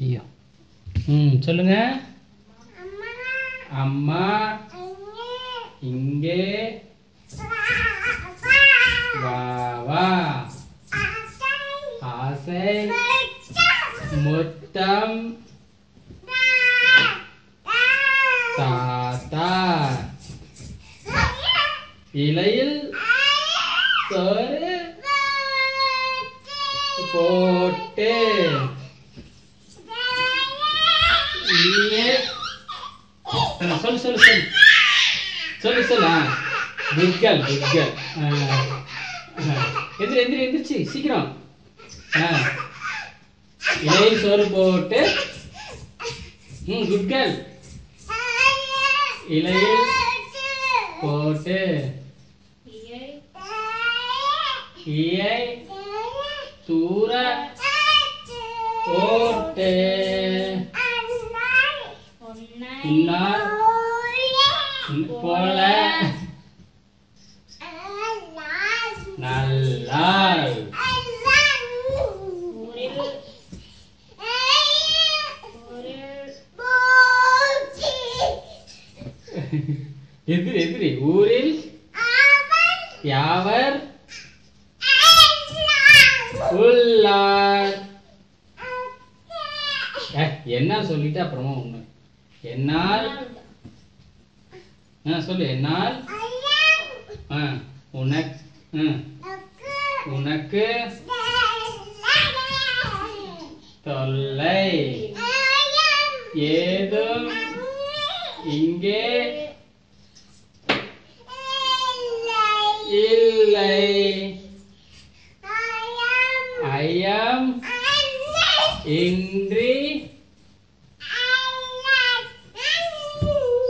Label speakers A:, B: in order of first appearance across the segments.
A: ஐயோ. ம் சொல்லுங்க. அம்மா. இங்கே. வா ஆசை. முத்தம். தாத்தா. இலையில் சோறு போட்டு. நீயே சொல்லு சொல்லு சொல்லு. சொல்லு சொல்லு. ஆ குட் கேர்ள் குட் கேர்ள் எந்திரி எந்திரி எந்திரிச்சு சீக்கிரம். ஆ. சோறு போட்டு. ம் குட் கேர்ள் இலையில் போட்டு. ஈயை தூர போட்டு. உன்னால் போல நல்லாள் எதிரி எதிரி ஊரில் யாவர் உள்ளார்? என்ன சொல்லிட்டு அப்புறமா ஒண்ணு என்னால் ஆ சொல்லு என்னால் ஆ உனக்கு ம், உனக்கு தொல்லை ஏதும் இங்கே இல்லை ஐயம் இன்றி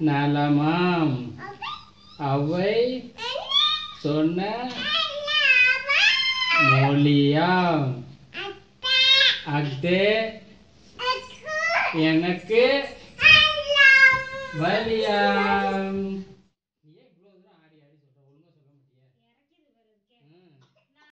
A: நலமாம் அவை சொன்ன மொழியாம் அஃதே எனக்கு வலியாம்